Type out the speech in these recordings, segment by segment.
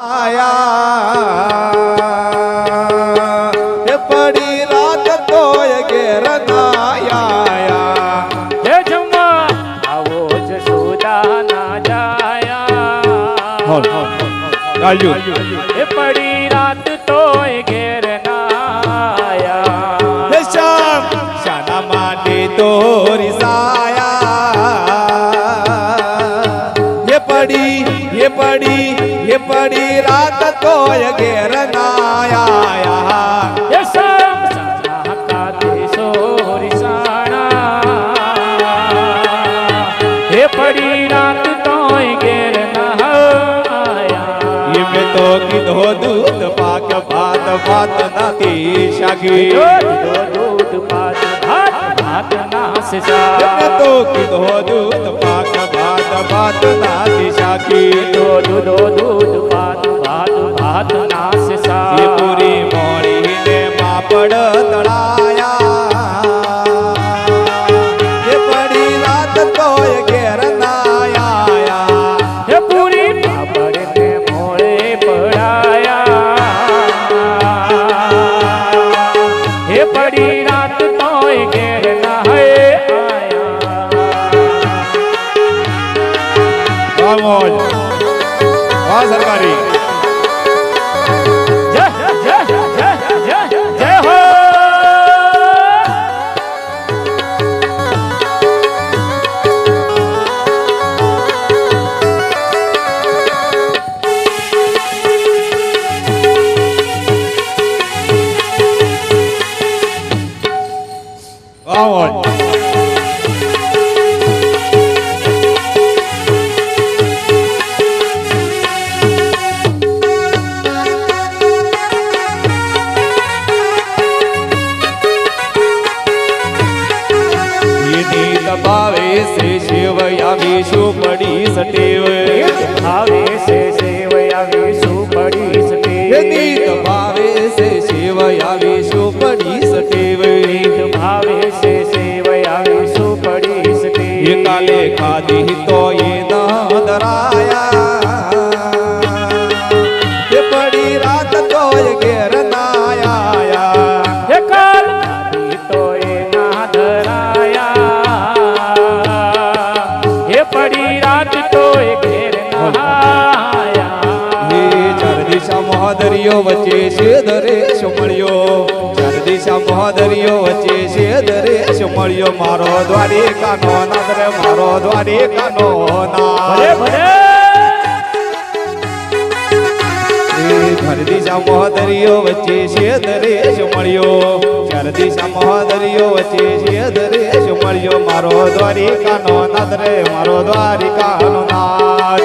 આયા એ પડી રાત તોય ઘેર ના આયા હે જમવા આવો જશોદા ના જાયા એ પડી રાત તોય ઘેર ના હે શ્યામ શાના માટે તોરી સાયા એ પડી એ પડી એ પડી રાત તોય ઘેર ના આયા એ સામ સાના હકા દેશો રિસાણા એ પડી રાત તોય ઘેર ના આયા એ મેં તો કીધો દૂધ પાક ભાત ભાત નથી શાકી દૂધ દૂધ પાત ભાત ભાત નાસ સા મેં નથી એ સા પૂરી મોડીને માપડ તળાયા એ પડી રાત તોય ઘેર ના હે પૂરી પાપડ ને મોળે પડાયા હે પડી રાત તોય ઘેર સરકારી રાત તોય ઘેર ના આયા હે કાલ તોય ના ધરાયા. હે પડી રાત તોય ઘેર ના હે ચાર દિશા મહાદરિયો વચ્ચે છે દરે સુમળ્યો. દિશા મહાદરિયો વચ્ચે છે દરેશ મળ્યો મારો દ્વારિકાનો નાદ રે મારો દ્વારિકાનો ભલે. ચાર દિશા મહાદરિયો વચ્ચે છે દરેશ મળ્યો. ચાર દિશા મહાદરિયો વચ્ચે છે દરેશ મળ્યો. મારો દ્વારિકાનો નાદ રે, મારો દ્વારિકાનો નાદ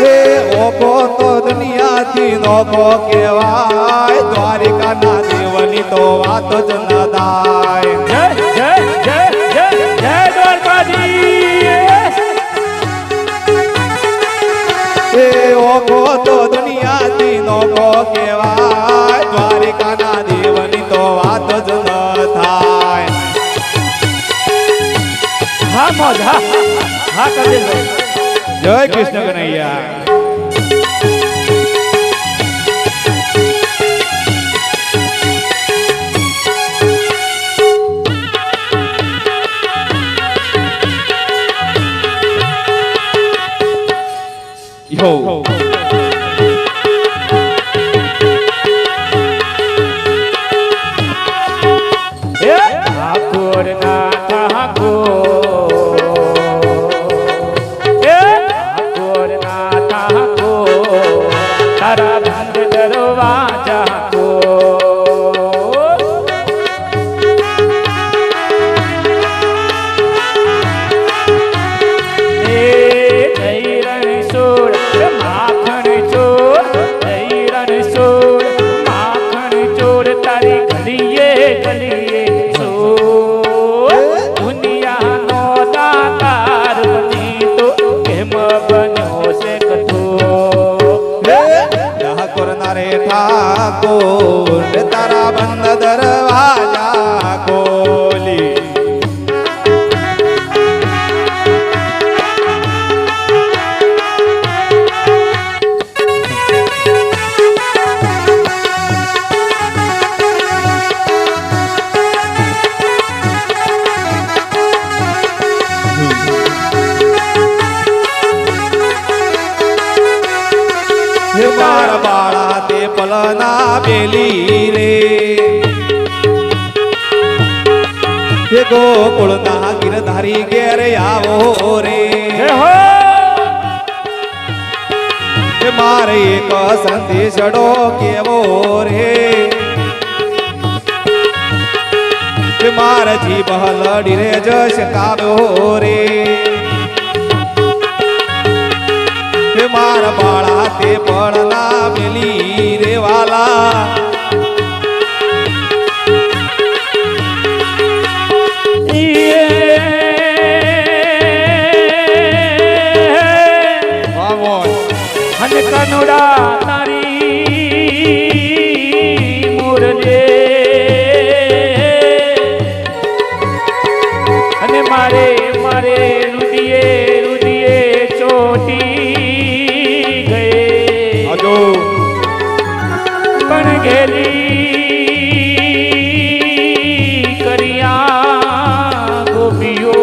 હે ઓખો તો દુનિયાથી નોખો કહેવાય. દ્વારિકાના દેવની તો વાત જ ન દાય જય જય જય જય જય ઓખો તો દુનિયાથી નોખો કહેવાય. દ્વારિકાના દેવની તો વાત જ ન થાય. હા મોજ હા હા કબીરભાઈ જય કૃષ્ણ કનૈયા. Yo. હે કઠોર ઠાકોર નારે ઠાકોર તારા બંધ બેલી રે. હે ગોકુળના ગિરધારી ઘેર આવો રે. મારે એક સંદેશડો કેવો રે. મારથી બહલડી રે જશ કાવ્યો રે. મારા બાળા તે પડના મેલી રે વાલા અને કનુડા તારી મુરજે અને મારે મારે રુદિયે રુદિયે ચોટી પણ કરિયા ગોપીઓ.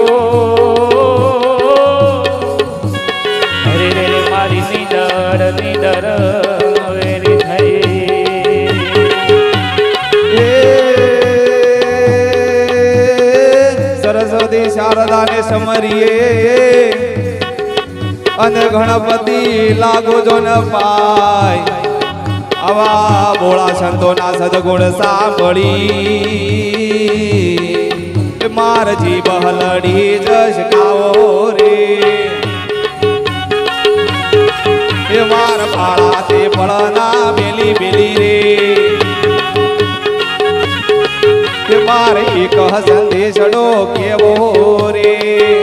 રે મારી નીદર નીદર વેરી થઈ. સરસ્વતી શારદાને સમરીએ અને ગણપતિ લાગો જો ન પાય. આવા ભોળા સંતોના સદગુણ સાંભળી. મારજી બહલડી હલડી જશ ગાવો રે. એ માર ભાળા તે ફળના બેલી બેલી રે. મારે એક સંદેશડો કેવો રે.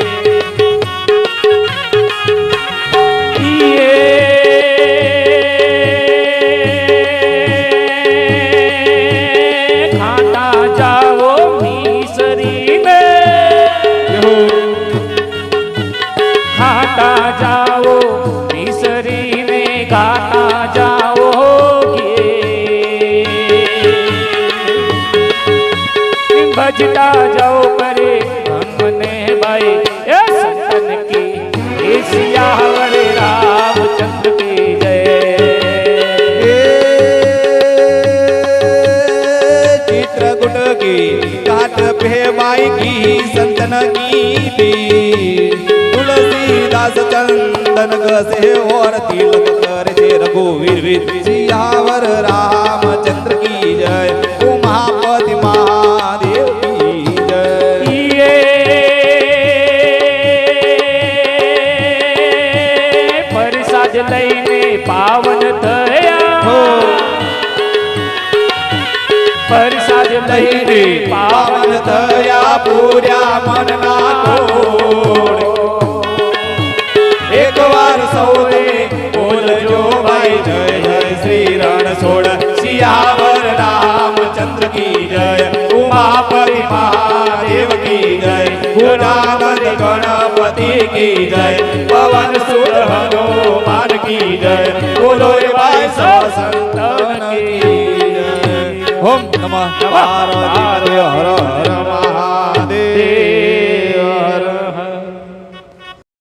બજતા જાઓ કરે હમને ભાઈ. એ સંતન की એ સિયાવર રામચંદ્ર की જય. એ ચિત્રકૂટ કી કાટ પે બાઈ કી, સંતન કી બી તુલસીદાસ ચંદન ગસે ઓર તિલક કરે છે પરસાદ લઈને પાવન પાવન થયા પૂર્યા મનના કોડ એક વાર સૌને બોલજો ભાઈ જય જય શ્રી રણછોડ સિયાવર રામચંદ્ર કી જય ઉમાપતિ મહાદેવ કી જય ગુણાનંદ ગણપતિ કી જય પવન સુર હનુમાન કી જય બોલો નમઃ. પાર્વતી હર હર મહાદેવ